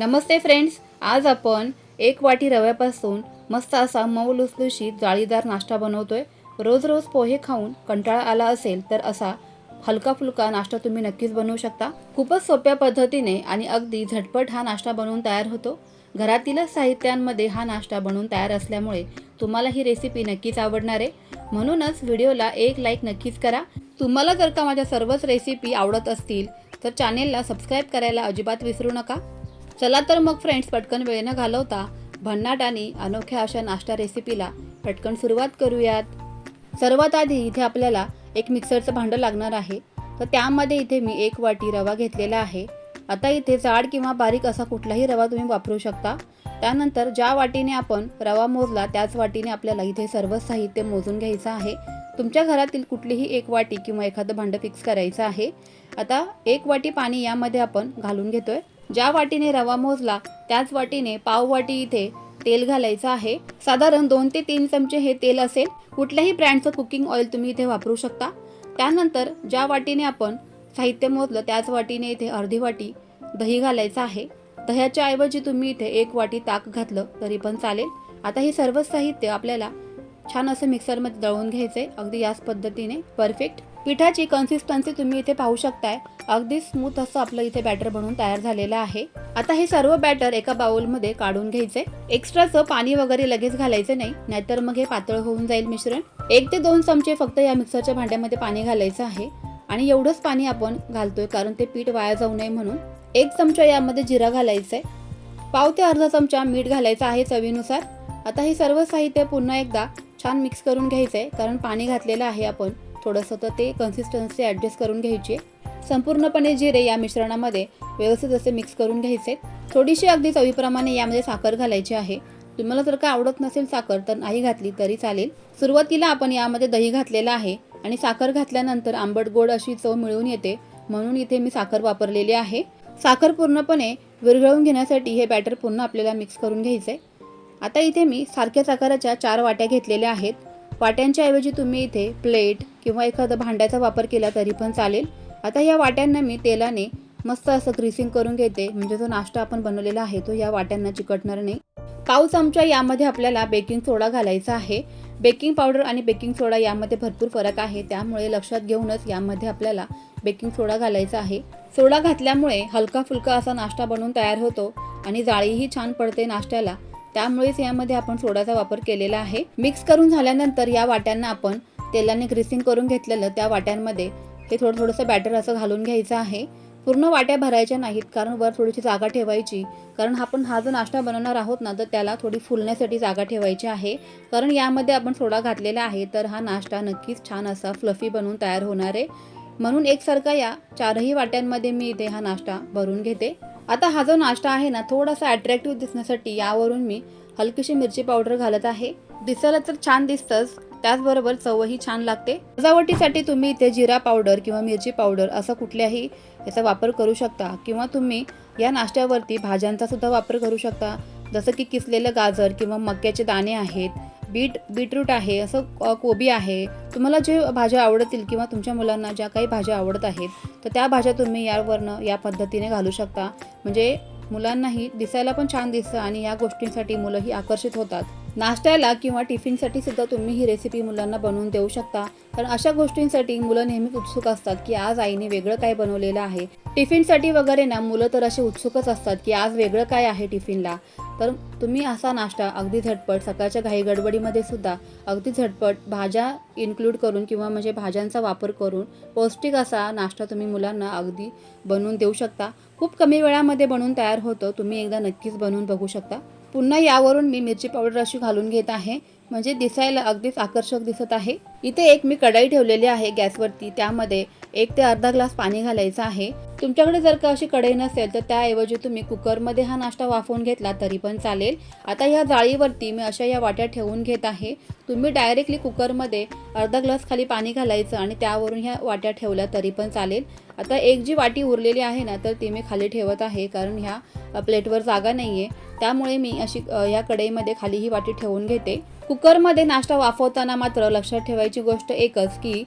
नमस्ते friends आज आपण एक वाटी रव्यापासून मस्त असा मऊ लुसलुशीत जाळीदार नाश्ता बनवतोय. रोज रोज पोहे खाऊन कंटाळा आला असेल तर असा हलका फुलका नाश्ता तुम्ही नक्कीच बनवू शकता. खूपच सोप्या पद्धतीने आणि अगदी झटपट हा नाश्ता बनवून तयार होतो. घरातीलच साहित्यांमध्ये हा नाश्ता बनवून तयार असल्यामुळे तुम्हाला ही रेसिपी नक्कीच आवडणार आहे. म्हणूनच व्हिडिओला एक लाईक नक्कीच करा. तुम्हाला जर का माझ्या सर्वच रेसिपी आवडत असतील तर चॅनेलला सबस्क्राईब करायला अजिबात विसरू नका. चला तर मग फ्रेंड्स पटकन वेळ न घालवता. भन्नाट आणि अनोख्या अशा नाश्ता रेसिपीला पटकन सुरुवात करूयात. सर्वात आधी इथे आपल्याला एक मिक्सरचं भांडं लागणार आहे. तर त्यामध्ये इथे मी एक वाटी रवा घेतलेला आहे. आता इथे जाड किंवा बारीक असा कुठलाही रवा तुम्ही वापरू शकता. त्यानंतर ज्या वाटीने आपण रवा मोजला त्याच वाटीने आपल्याला इथे सर्व साहित्य मोजून घ्यायचं आहे. तुमच्या घरातील कुठलीही एक वाटी किंवा एखादं भांडं फिक्स करायचं आहे. आता एक वाटी पाणी यामध्ये आपण घालून घेतोय. ज्या वाटीने रवा मोजला त्याच वाटीने पाव वाटी इथे तेल घालायचं आहे. साधारण दोन ते तीन चमचे हे तेल असेल. कुठल्याही ब्रँडचं कुकिंग ऑइल तुम्ही इथे वापरू शकता. त्यानंतर ज्या वाटीने आपण साहित्य मोजलं त्याच वाटीने इथे अर्धी वाटी दही घालायचं आहे. दह्याच्या ऐवजी तुम्ही इथे एक वाटी ताक घातलं तरी पण चालेल. आता हे सर्व साहित्य आपल्याला छान असं मिक्सरमध्ये दळून आहे अगदी याच पद्धतीने परफेक्ट पिठाची कन्सिस्टन्सी तुम्ही इथे पाहू शकताय. अगदी स्मूथ असं आपलं इथे बॅटर बनवून तयार झालेलं आहे. आता हे सर्व बॅटर एका बाउलमध्ये काढून घ्यायचे. एक्स्ट्राचं पाणी वगैरे लगेच घालायचं नाही नाहीतर मग हे पातळ होऊन जाईल मिश्रण. एक ते दोन चमचे फक्त या मिक्सरच्या भांड्यामध्ये पाणी घालायचं आहे. आणि एवढंच पाणी आपण घालतोय कारण ते पीठ वाया जाऊ नये म्हणून. एक चमचा यामध्ये जिरा घालायचा. आहे पाव ते अर्धा चमचा मीठ घालायचं आहे चवीनुसार. आता हे सर्व साहित्य पुन्हा एकदा छान मिक्स करून घ्यायचं आहे कारण पाणी घातलेलं आहे आपण. थोडंसं तर ते कन्सिस्टन्सी ॲडजस्ट करून घ्यायची आहे. संपूर्णपणे जिरे या मिश्रणामध्ये व्यवस्थित असे मिक्स करून घ्यायचे थोडीशी अगदी चवीप्रमाणे यामध्ये साखर घालायची आहे. तुम्हाला जर का आवडत नसेल साखर तर नाही घातली तरी चालेल. सुरुवातीला आपण यामध्ये दही घातलेलं आहे आणि साखर घातल्यानंतर आंबट गोड अशी चव मिळून येते. म्हणून इथे मी साखर वापरलेली आहे. साखर पूर्णपणे विरघळून घेण्यासाठी हे बॅटर पुन्हा आपल्याला मिक्स करून घ्यायचं आहे आता इथे मी सारख्याच आकाराच्या चार वाट्या घेतलेल्या आहेत. वाट्यांच्या ऐवजी तुम्ही इथे प्लेट किंवा एखादं भांड्याचा वापर केला तरी पण चालेल. आता या वाट्यांना मी तेलाने मस्त असं ग्रीसिंग करून घेते. म्हणजे जो नाश्ता आपण बनवलेला आहे तो या वाट्यांना चिकटणार नाही. पाव चमचा यामध्ये आपल्याला बेकिंग सोडा घालायचा आहे. बेकिंग पावडर आणि बेकिंग सोडा यामध्ये भरपूर फरक आहे. त्यामुळे लक्षात घेऊनच यामध्ये आपल्याला बेकिंग सोडा घालायचा आहे. सोडा घातल्यामुळे हलका फुलका असा नाश्ता बनवून तयार होतो आणि जाळीही छान पडते नाश्त्याला. त्यामुळेच यामध्ये आपण सोडाचा वापर केलेला आहे. मिक्स करून झाल्यानंतर या वाट्यांना आपण तेलाने ग्रीसिंग करून घेतलेलं त्या वाट्यांमध्ये हे थोडं थोडंसं बॅटर असं घालून घ्यायचं आहे. पूर्ण वाट्या भरायच्या नाहीत कारण वर थोडीशी जागा ठेवायची. कारण आपण हा जो नाश्ता बनवणार आहोत ना तर त्याला थोडी फुलण्यासाठी जागा ठेवायची आहे. कारण यामध्ये आपण सोडा घातलेला आहे तर हा नाश्ता नक्कीच छान असा फ्लफी बनवून तयार होणार आहे. म्हणून एकसारखा या चारही वाट्यांमध्ये मी इथे हा नाश्ता भरून घेते. आता हा जो नाश्ता आहे ना थोडासा अट्रॅक्टिव्ह दिसण्यासाठी यावरून मी हलकीशी मिरची पावडर घालत आहे. दिसायला तर छान दिसतंच त्याचबरोबर चवही छान लागते. सजावटीसाठी तुम्ही इथे जिरा पावडर किंवा मिरची पावडर असं कुठल्याही याचा वापर करू शकता किंवा तुम्ही या नाश्त्यावरती भाज्यांचा सुद्धा वापर करू शकता. जसं की किसलेलं गाजर किंवा मक्याचे दाणे आहेत बीट बीटरूट आहे असं कोबी आहे. तुम्हाला जे भाज्या आवडतील किंवा तुमच्या मुलांना ज्या काही भाज्या आवडत आहेत तर त्या भाज्या तुम्ही यावरनं या पद्धतीने घालू शकता. म्हणजे मुलांनाही दिसायला पण छान दिसतं आणि या गोष्टींसाठी मुलंही आकर्षित होतात. नाश्त्याला किंवा टिफिनसाठी सुद्धा तुम्ही ही रेसिपी मुलांना बनवून देऊ शकता. कारण अशा गोष्टींसाठी मुलं नेहमीच उत्सुक असतात की आज आईने वेगळं काय बनवलेलं आहे. टिफिनसाठी वगैरे ना मुलं तर असे उत्सुकच असतात की आज वेगळं काय आहे टिफिनला. तर तुम्ही असा नाश्ता अगदी झटपट सकाळच्या घाई गडबडीमध्ये सुद्धा अगदी झटपट भाज्या इन्क्लूड करून किंवा म्हणजे भाज्यांचा वापर करून पौष्टिक असा नाश्ता तुम्ही मुलांना अगदी बनवून देऊ शकता. खूप कमी वेळामध्ये बनवून तयार होतं तुम्ही एकदा नक्कीच बनवून बघू शकता. पुन्हा यावरून मी मिरची पावडर अशी घालून घेत आहे. म्हणजे दिसायला अगदीच आकर्षक दिसत आहे. इथे एक मी कढाई ठेवलेली आहे गॅसवरती. त्यामध्ये एक ते अर्धा ग्लास पाणी घालायचं आहे. तुमच्याकडे जर का अशी कढई नसेल तर त्याऐवजी तुम्ही कुकरमध्ये हा नाश्ता वाफवून घेतला तरी पण चालेल. आता ह्या जाळीवरती मी अशा या वाट्या ठेवून घेत आहे. तुम्ही डायरेक्टली कुकरमध्ये अर्धा ग्लास खाली पाणी घालायचं आणि त्यावरून ह्या वाट्या ठेवल्या तरी पण चालेल. आता एक जी वाटी उरलेली आहे ना तर ती मी खाली ठेवत आहे. कारण ह्या प्लेटवर जागा नाही आहे त्यामुळे मी अशी या कढईमध्ये खाली ही वाटी ठेवून घेते. कुकरमध्ये नाश्ता वाफवताना मात्र लक्षात ठेवायची गोष्ट एकच की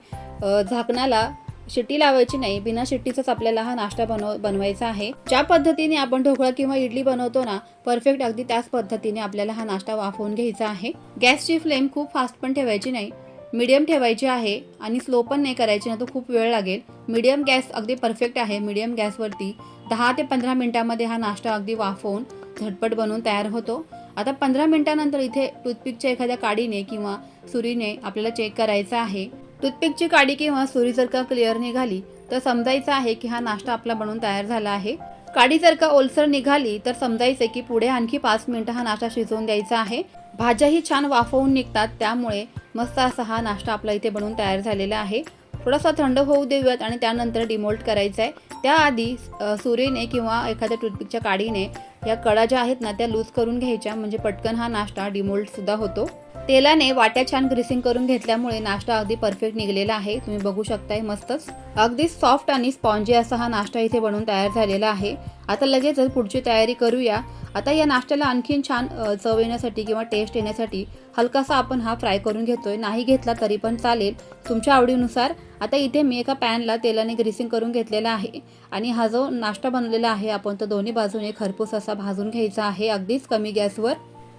झाकणाला शिट्टी लावायची नाही बिना शिट्टीचाच आपल्याला हा नाश्ता बनव बनवायचा आहे. ज्या पद्धतीने आपण ढोकळा किंवा इडली बनवतो ना परफेक्ट अगदी त्याच पद्धतीने आपल्याला हा नाश्ता वाफवून घ्यायचा आहे. गॅसची फ्लेम खूप फास्ट पण ठेवायची नाही. मीडियम ठेवायची आहे आणि स्लो पण नाही करायची ना तो खूप वेळ लागेल. मीडियम गॅस अगदी परफेक्ट आहे. मीडियम गॅसवरती दहा ते पंधरा मिनटामध्ये हा नाश्ता अगदी वाफवून झटपट बनवून तयार होतो. आता पंधरा मिनटानंतर इथे टूथपिकच्या एखाद्या काडीने किंवा सुरीने आपल्याला चेक करायचं आहे. टूथपिकची काडी किंवा सुरी जर का क्लिअर निघाली तर समजायचं आहे की हा नाश्ता आपला बनवून तयार झाला आहे. काडी जर का ओलसर निघाली तर समजायचं की पुढे आणखी पाच मिनिटं हा नाश्ता शिजवून द्यायचा आहे. भाज्याही छान वाफवून निघतात त्यामुळे मस्त असा हा नाश्ता आपला इथे बनवून तयार झालेला आहे. थोडासा थंड होऊ देऊयात आणि त्यानंतर डिमोल्ट करायचं आहे त्याआधी सुरेने किंवा एखाद्या टूथपिकच्या काडीने या कडा ज्या आहेत ना त्या लूज करून घ्यायच्या. म्हणजे पटकन हा नाश्ता डिमोल्टसुद्धा होतो. तेलाने वाट्या छान ग्रीसिंग करून घेतल्यामुळे नाश्ता अगदी परफेक्ट निघलेला आहे. तुम्ही बघू शकताय मस्तच. अगदी सॉफ्ट आणि स्पॉन्जी असा हा नाश्ता इथे बनवून तयार झालेला आहे. आता लगेचच पुढची तयारी करूया. आता या नाश्त्याला आणखीन छान चव येण्यासाठी किंवा टेस्ट येण्यासाठी हलकासा आपण हा फ्राय करून घेतोय. नाही घेतला तरी पण चालेल. तुमच्या आवडीनुसार. आता इथे मी एका पॅनला तेलाने ग्रीसिंग करून घेतलेला आहे. आणि हा जो नाश्ता बनलेला आहे आपण तो दोन्ही बाजूने खरपूस असा भाजून घ्यायचा आहे. अगदीच कमी गॅसवर.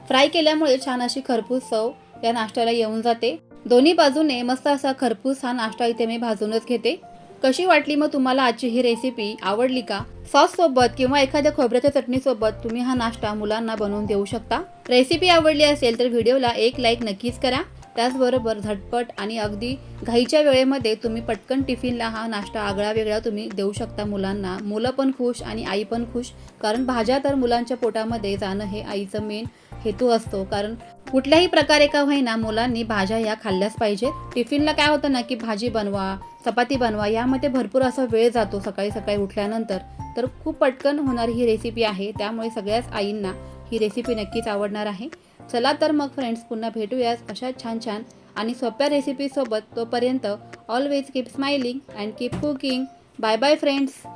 फ्राय केल्यामुळे छान अशी खरपूस चव या नाश्त्याला येऊन जाते. दोन्ही बाजूने मस्त असा खरपूस हा नाश्ता इथे मी भाजूनच घेते. कशी वाटली मग तुम्हाला आजची ही रेसिपी आवडली का? सॉस सोबत किंवा एखाद्या खोबऱ्याच्या चटणीसोबत तुम्ही हा नाश्ता मुलांना बनवून देऊ शकता. रेसिपी आवडली असेल तर व्हिडिओला एक लाईक नक्कीच करा. त्याचबरोबर झटपट आणि अगदी घाईच्या वेळेमध्ये तुम्ही पटकन टिफिनला हा नाश्ता आगळा वेगळा तुम्ही देऊ शकता मुलांना. मुलं पण खुश आणि आई पण खुश कारण भाज्या तर मुलांच्या पोटामध्ये जाणं हे आईचं मेन हेतू असतो. कारण कुठल्याही प्रकारे का होईना मुलांनी भाज्या या खाल्ल्याच पाहिजेत. टिफिनला काय होतं ना की भाजी बनवा चपाती बनवा यामध्ये भरपूर असा वेळ जातो सकाळी सकाळी उठल्यानंतर. तर खूप पटकन होणारी ही रेसिपी आहे. त्यामुळे सगळ्याच आईंना ही रेसिपी नक्कीच आवडणार आहे. चला तर मग फ्रेंड्स पुन्हा भेटूयाच अशा छान छान आणि सोप्या रेसिपीसोबत तोपर्यंत always keep smiling and keep cooking bye bye friends